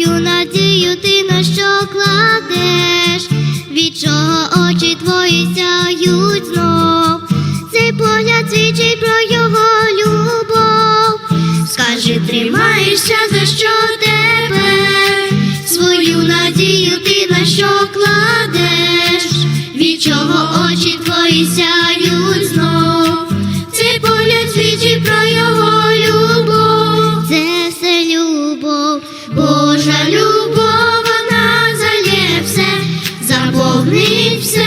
надію, надію ти на що кладеш, від чого очі твої сяють знов, цей погляд свідчить про його любов. Скажи, тримаєшся, за що тебе, свою надію ти на що кладеш. Божа любов, вона залє все, заповнить все.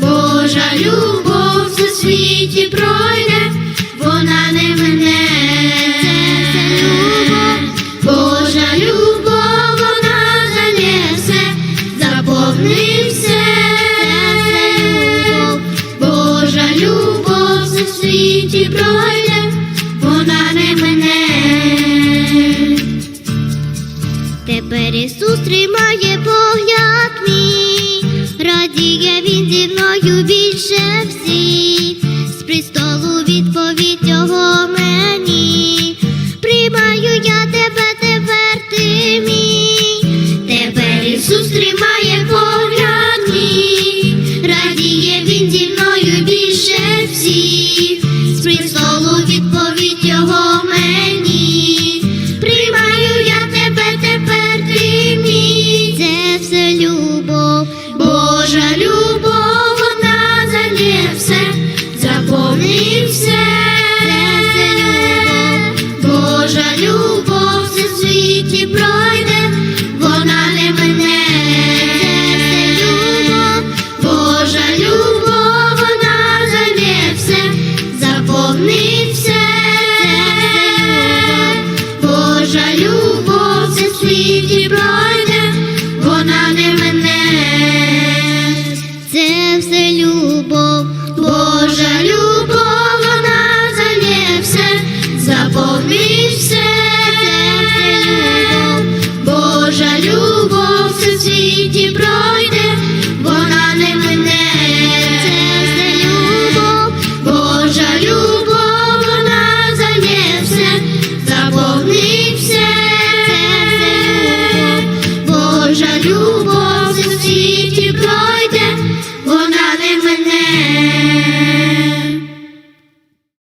Божа любов в світі пройде, вона не мене. Божа любов, вона залє все, заповнить все. Божа любов в світі пройде, вона не мене. Ісус тримає погляд мій, радіє він зі мною більше всіх, з престолу сповнився, Божа любов все в світі пройде, вона не мене, Божа любов, вона займе все, заповнився, все, Божа любов все в світі пройде, вона не мене, це все любов. помився.